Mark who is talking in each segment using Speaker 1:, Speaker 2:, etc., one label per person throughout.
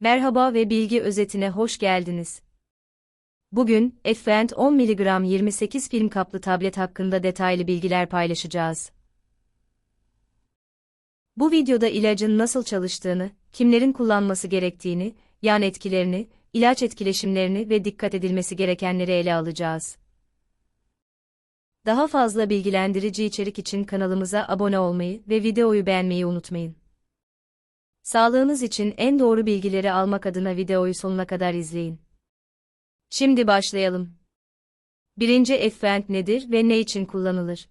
Speaker 1: Merhaba ve bilgi özetine hoş geldiniz. Bugün, Effent 10 mg 28 film kaplı tablet hakkında detaylı bilgiler paylaşacağız. Bu videoda ilacın nasıl çalıştığını, kimlerin kullanması gerektiğini, yan etkilerini, ilaç etkileşimlerini ve dikkat edilmesi gerekenleri ele alacağız. Daha fazla bilgilendirici içerik için kanalımıza abone olmayı ve videoyu beğenmeyi unutmayın. Sağlığınız için en doğru bilgileri almak adına videoyu sonuna kadar izleyin. Şimdi başlayalım. Birinci Effent nedir ve ne için kullanılır?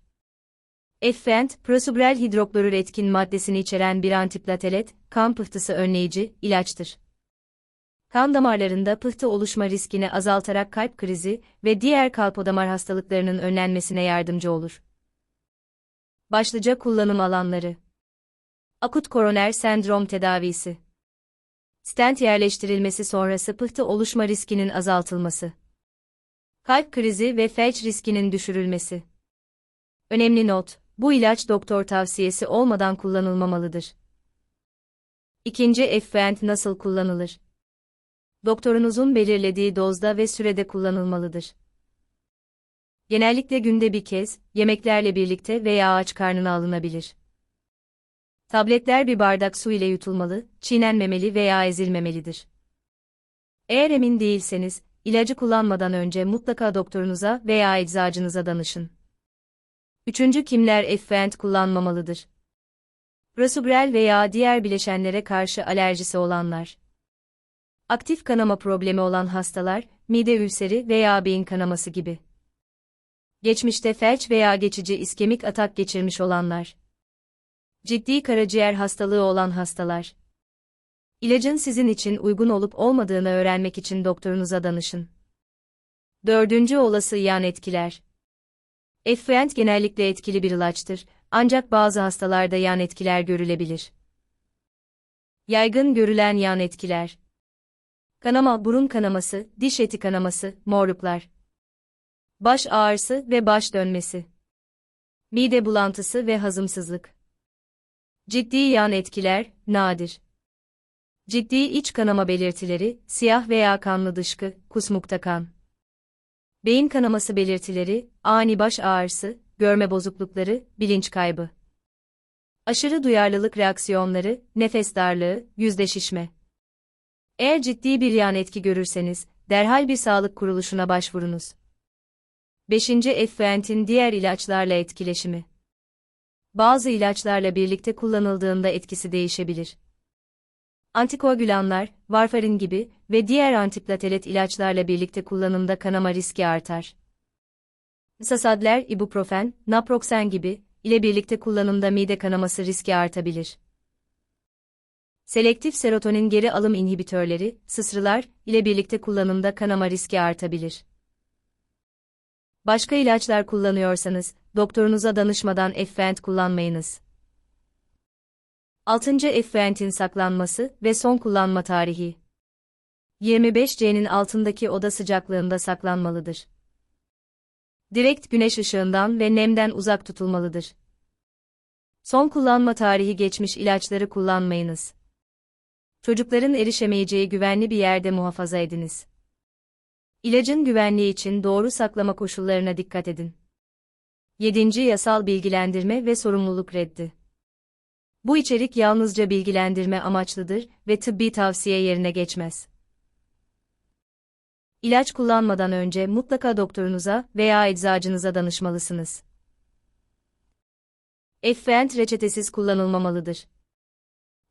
Speaker 1: Effent, prosubrel hidroklorür etkin maddesini içeren bir antiplatelet, kan pıhtısı önleyici, ilaçtır. Kan damarlarında pıhtı oluşma riskini azaltarak kalp krizi ve diğer kalpodamar hastalıklarının önlenmesine yardımcı olur. Başlıca kullanım alanları Akut koroner sendrom tedavisi. Stent yerleştirilmesi sonrası pıhtı oluşma riskinin azaltılması. Kalp krizi ve felç riskinin düşürülmesi. Önemli not, bu ilaç doktor tavsiyesi olmadan kullanılmamalıdır. İkinci Effent nasıl kullanılır? Doktorunuzun belirlediği dozda ve sürede kullanılmalıdır. Genellikle günde bir kez, yemeklerle birlikte veya aç karnına alınabilir. Tabletler bir bardak su ile yutulmalı, çiğnenmemeli veya ezilmemelidir. Eğer emin değilseniz, ilacı kullanmadan önce mutlaka doktorunuza veya eczacınıza danışın. Üçüncü kimler Effent kullanmamalıdır? Rasubrel veya diğer bileşenlere karşı alerjisi olanlar. Aktif kanama problemi olan hastalar, mide ülseri veya beyin kanaması gibi. Geçmişte felç veya geçici iskemik atak geçirmiş olanlar. Ciddi karaciğer hastalığı olan hastalar. İlacın sizin için uygun olup olmadığını öğrenmek için doktorunuza danışın. Dördüncü olası yan etkiler. Effent genellikle etkili bir ilaçtır, ancak bazı hastalarda yan etkiler görülebilir. Yaygın görülen yan etkiler. Kanama, burun kanaması, diş eti kanaması, morluklar. Baş ağrısı ve baş dönmesi. Mide bulantısı ve hazımsızlık. Ciddi yan etkiler, nadir. Ciddi iç kanama belirtileri, siyah veya kanlı dışkı, kusmukta kan. Beyin kanaması belirtileri, ani baş ağrısı, görme bozuklukları, bilinç kaybı. Aşırı duyarlılık reaksiyonları, nefes darlığı, yüzde. Eğer ciddi bir yan etki görürseniz, derhal bir sağlık kuruluşuna başvurunuz. 5. Effent'in diğer ilaçlarla etkileşimi bazı ilaçlarla birlikte kullanıldığında etkisi değişebilir. Antikoagülanlar, varfarin gibi ve diğer antiplatelet ilaçlarla birlikte kullanımda kanama riski artar. Sasadler, ibuprofen, naproxen gibi ile birlikte kullanımda mide kanaması riski artabilir. Selektif serotonin geri alım inhibitörleri, sısrılar ile birlikte kullanımda kanama riski artabilir. Başka ilaçlar kullanıyorsanız, doktorunuza danışmadan Effent kullanmayınız. 6. Effent'in saklanması ve son kullanma tarihi. 25C'nin altındaki oda sıcaklığında saklanmalıdır. Direkt güneş ışığından ve nemden uzak tutulmalıdır. Son kullanma tarihi geçmiş ilaçları kullanmayınız. Çocukların erişemeyeceği güvenli bir yerde muhafaza ediniz. İlacın güvenliği için doğru saklama koşullarına dikkat edin. 7. Yasal bilgilendirme ve sorumluluk reddi. Bu içerik yalnızca bilgilendirme amaçlıdır ve tıbbi tavsiye yerine geçmez. İlaç kullanmadan önce mutlaka doktorunuza veya eczacınıza danışmalısınız. Effent reçetesiz kullanılmamalıdır.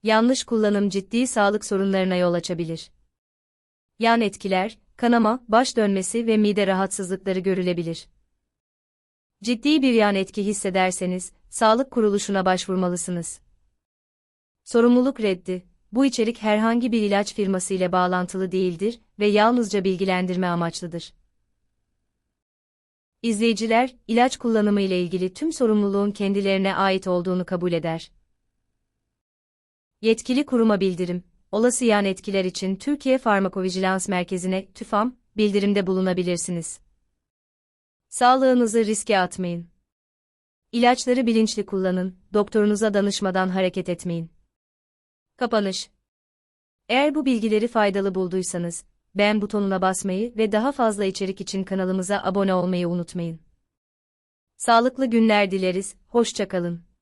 Speaker 1: Yanlış kullanım ciddi sağlık sorunlarına yol açabilir. Yan etkiler, kanama, baş dönmesi ve mide rahatsızlıkları görülebilir. Ciddi bir yan etki hissederseniz, sağlık kuruluşuna başvurmalısınız. Sorumluluk reddi. Bu içerik herhangi bir ilaç firması ile bağlantılı değildir ve yalnızca bilgilendirme amaçlıdır. İzleyiciler, ilaç kullanımı ile ilgili tüm sorumluluğun kendilerine ait olduğunu kabul eder. Yetkili kuruma bildirim olası yan etkiler için Türkiye Farmakovijilans Merkezi'ne TÜFAM bildirimde bulunabilirsiniz. Sağlığınızı riske atmayın. İlaçları bilinçli kullanın, doktorunuza danışmadan hareket etmeyin. Kapanış Eğer bu bilgileri faydalı bulduysanız, beğen butonuna basmayı ve daha fazla içerik için kanalımıza abone olmayı unutmayın. Sağlıklı günler dileriz, hoşçakalın.